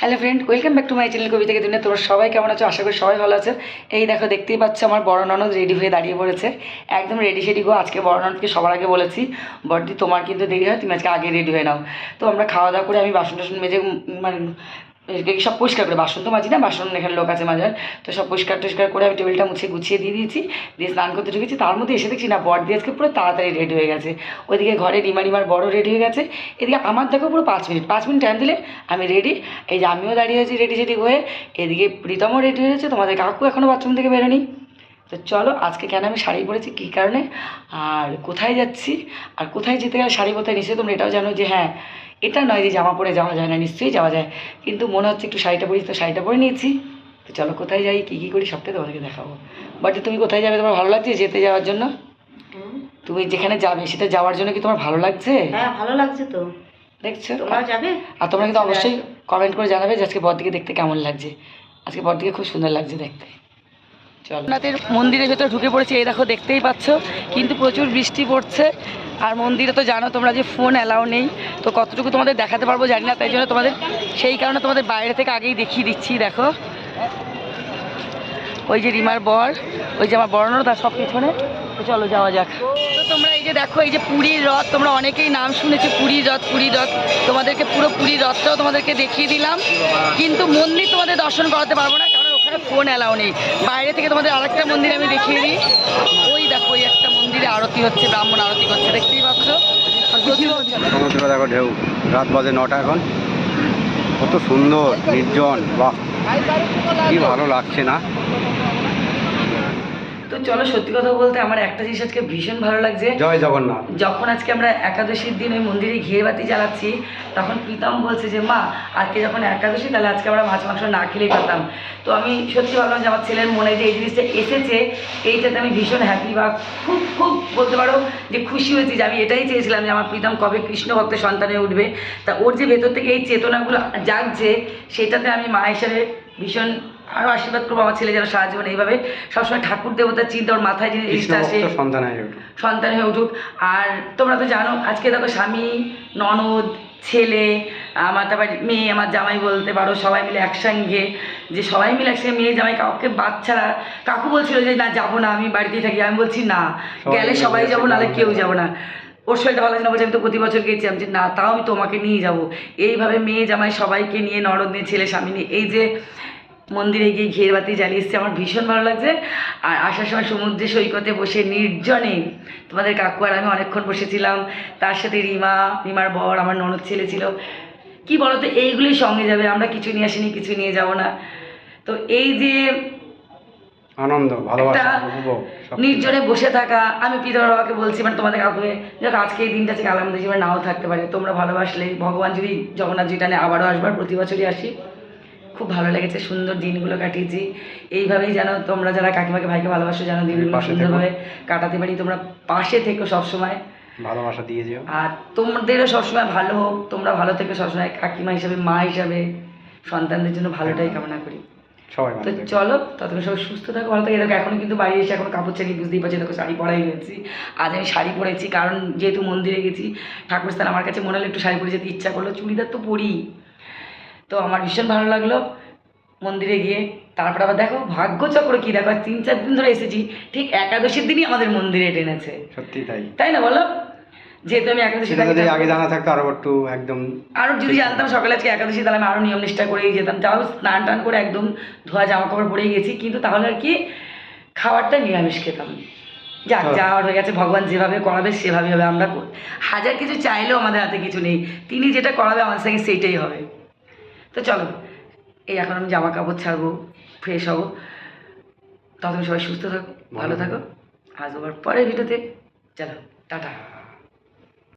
Hello friend welcome back to my channel থেকে দুনিয়া তোমরা সবাই কেমন আছো? আশা করি সবাই ভালো আছে এই দেখো, দেখতেই পাচ্ছ আমার বড় ননদ রেডি হয়ে দাঁড়িয়ে পড়েছে। একদম রেডি সেডি গো, আজকে বড় ননদকে সবার আগে বলেছি। বড়দি তোমার কিন্তু দেরি হয়, তুমি আজকে আগে রেডি হয়ে নাও। তো আমরা খাওয়া দাওয়া করে আমি বাসন টাসন মেজে মানে সব পরিষ্কার করে, বাসন তো মাজি না, বাসন এখানে লোক আছে মাজার। তো সব পরিষ্কার টরিষ্কার করে আমি টেবিলটা মুছে গুছিয়ে দিয়ে দিয়েছি, দিয়ে স্নান করতে ঢুকেছি। তার মধ্যে এসে দেখছি না, বর দিয়ে আজকে পুরো তাড়াতাড়ি রেডি হয়ে গেছে। ওইদিকে ঘরে রিমা রিমার বড় রেডি হয়ে গেছে। এদিকে আমার দেখো পুরো পাঁচ মিনিট পাঁচ মিনিট টাইম দিলে আমি রেডি এই যে আমিও দাঁড়িয়ে আছি রেডি সেডি হয়ে, এদিকে প্রীতমও রেডি হয়েছে তোমাদের কাকু এখনও বাথরুম থেকে বেরোনি তো চলো আজকে কেন আমি শাড়ি পরেছি কী কারণে? আর কোথায় যাচ্ছি? আর কোথায় যেতে গেলে শাড়ি পরতে নিশ্চয়ই তোমরা এটাও জানো যে হ্যাঁ এটা নয় যে জামা পরে যাওয়া যায় না নিশ্চয়ই যাওয়া যায়। কিন্তু মনে হচ্ছে একটু শাড়িটা পরি তো শাড়িটা পরে নিয়েছি। তো চলো কোথায় যাই কী কী করি সবটাই তোমাদেরকে দেখাবো। বাট তুমি কোথায় যাবে? তোমার ভালো লাগছে যেতে যাওয়ার জন্য? তুমি যেখানে যাবে সেটা যাওয়ার জন্য কি তোমার ভালো লাগছে? হ্যাঁ ভালো লাগছে তো। দেখছ? তোমরাও যাবে? আর তোমরা কিন্তু অবশ্যই কমেন্ট করে জানাবে যে আজকে বরদিকে দেখতে কেমন লাগছে। আজকে বরদিকে খুব সুন্দর লাগছে দেখতে। আপনাদের মন্দিরের ভেতর ঢুকে পড়েছে, এই দেখো দেখতেই পাচ্ছ, কিন্তু প্রচুর বৃষ্টি পড়ছে। আর মন্দিরে তো জানো তোমরা যে ফোন অ্যালাউ নেই, তো কতটুকু তোমাদের দেখাতে পারব জানি না, তাই জন্য তোমাদের সেই কারণে তোমাদের বাইরে থেকে আগেই দেখিয়ে দিচ্ছি, দেখো। ওই যে রিমার বর, ওই যে আমার বর্ণ তার সব পিছনে। তো চলো যাওয়া যাক। তো তোমরা এই যে দেখো, এই যে পুরীর রথ, তোমরা অনেকেই নাম শুনেছো, পুরীর রথ পুরীর রথ। তোমাদেরকে পুরো পুরীর রথটাও তোমাদেরকে দেখিয়ে দিলাম। কিন্তু মন্দির তোমাদের দর্শন করাতে পারব না ফোন অ্যালাউ নেই। বাইরে থেকে তোমাদের আরেকটা মন্দির আমি দেখিয়ে দিই। ওই দেখো, ওই একটা মন্দিরে আরতি হচ্ছে, ব্রাহ্মণ আরতি করছে, দেখতেই পাচ্ছ? ঢেউ, রাত বাজে নটা এখন। কত সুন্দর, নির্জন, বাহ। কি ভালো লাগছে না? তো চলো সত্যি কথা বলতে আমার একটা জিনিস আজকে ভীষণ ভালো লাগছে। জয় জগন্নাথ। যখন আজকে আমরা একাদশীর দিন ওই মন্দিরে ঘিয়ে বাতি জ্বালাচ্ছি তখন প্রীতম বলছে যে মা আজকে যখন একাদশী তাহলে আজকে আমরা মাছ মাংস না খেলেই পারতাম। তো আমি সত্যি ভাবলাম যে আমার ছেলের মনে যে এই জিনিসটা এসেছে এইটাতে আমি ভীষণ হ্যাপি বা খুব খুব বলতে পারো যে খুশি হয়েছি যে আমি এটাই চেয়েছিলাম যে আমার প্রীতম কবে কৃষ্ণ ভক্তের সন্তান উঠবে। তা ওর যে ভেতর থেকে এই চেতনাগুলো জাগছে সেটাতে আমি মা হিসাবে ভীষণ আরও আশীর্বাদ করব আমার ছেলে যেন সারা জীবন এইভাবে সবসময় ঠাকুর দেবতার চিন্তা ওর মাথায় যে জিনিসটা আসে সন্তান হয়ে ওঠো। সন্তান হয়ে উঠুক। আর তোমরা তো জানো আজকে দেখো স্বামী ননদ ছেলে আমার তারপর মেয়ে আমার জামাই বলতে পারো সবাই মিলে একসঙ্গে যে সবাই মিলে একসঙ্গে মেয়ে জামাই কাউকে বাচ্চারা কাকু বলছিল যে না যাব না আমি বাড়িতেই থাকি। আমি বলছি না গেলে সবাই যাব নাহলে কেউ যাব না। ওর শরীরটা ভালো না বলছে আমি তো প্রতি বছর গেছি আমি যে না তাও আমি তোমাকে নিয়ে যাব। এইভাবে মেয়ে জামাই সবাইকে নিয়ে নরদ নিয়ে ছেলে স্বামী নিয়ে এই যে মন্দিরে গিয়ে ঘিয়ের বাতি জ্বালিয়ে এসছে আমার ভীষণ ভালো লাগছে। আর আসার সময় সমুদ্রে সৈকতে বসে নির্জনে তোমাদের কাকু আর আমি অনেকক্ষণ বসেছিলাম। তার সাথে রিমা রিমার বর আমার ননদ ছেলে ছিল। কি বলতো এইগুলোই সঙ্গে যাবে আমরা কিছু নিয়ে আসিনি কিছু নিয়ে যাব না। তো এই যে আনন্দ ভালোবাসা নির্জনে বসে থাকা আমি পিতার বাবাকে বলছি মানে তোমাদের কাকুকে দেখো আজকে এই দিনটা থেকে আলামদের জীবনে নাও থাকতে পারে। তোমরা ভালোবাসলে ভগবান যদি জগন্নাথ জি টানে আবারও আসবার প্রতি বছরই আসি। খুব ভালো লেগেছে সুন্দর দিনগুলো কাটিয়েছি। এইভাবেই যেন তোমরা যারা কাকিমাকে ভাইকে ভালোবাসো যেন দিনগুলো সুন্দরভাবে কাটাতে পারি তোমরা পাশে থেকো সবসময়। ভালোবাসা দিয়ে যেও। আর তোমাদেরও সবসময় ভালো হোক তোমরা ভালো থেকো সবসময় কাকিমা হিসাবে মা হিসাবে সন্তানদের জন্য ভালোটাই কামনা করি। সবাই তো চলো ততক্ষণ সবাই সুস্থ থাকো ভালো থাকে। দেখো এখন কিন্তু বাড়ি এসে এখন কাপড় চালিয়ে বুঝতেই পারছি দেখো শাড়ি পরাই হয়েছি আজ আমি শাড়ি পরেছি কারণ যেহেতু মন্দিরে গেছি ঠাকুর স্থান আমার কাছে মনে হলো একটু শাড়ি পরে যেতে ইচ্ছা করল চুড়িদার তো পরি। তো আমার ভীষণ ভালো লাগল। মন্দিরে গিয়ে তারপর আবার দেখো ভাগ্যচক্র কি দেখো তিন চার দিন ধরে এসেছি ঠিক একাদশীর দিনই আমাদের মন্দিরে টেনেছে। সত্যি তাই। তাই না বলো? যেহেতু আমি একাদশী যদি আগে জানা থাকতো আরও একটু একদম আরও যদি জানতাম সকালে আজকে একাদশী তাহলে আমি আরও নিয়ম নিষ্ঠা করেই যেতাম। তাও স্নান টান করে একদম ধোয়া জামা কাপড় পরেই গেছি কিন্তু তাহলে আর কি খাবারটা নিরামিষ খেতাম। যাক। যাওয়ার হয়ে গেছে ভগবান যেভাবে করাবে সেভাবেই হবে। আমরা হাজার কিছু চাইলেও আমাদের হাতে কিছু নেই। তিনি যেটা করাবে আমাদের সঙ্গে সেইটাই হবে। তো চলো এই এখন আমি জামা কাপড় ছাড়বো ফ্রেশ হব। তখন সবাই সুস্থ থাকো ভালো থাকো। আসবার পরের ভিডিওতে চলো টাটা।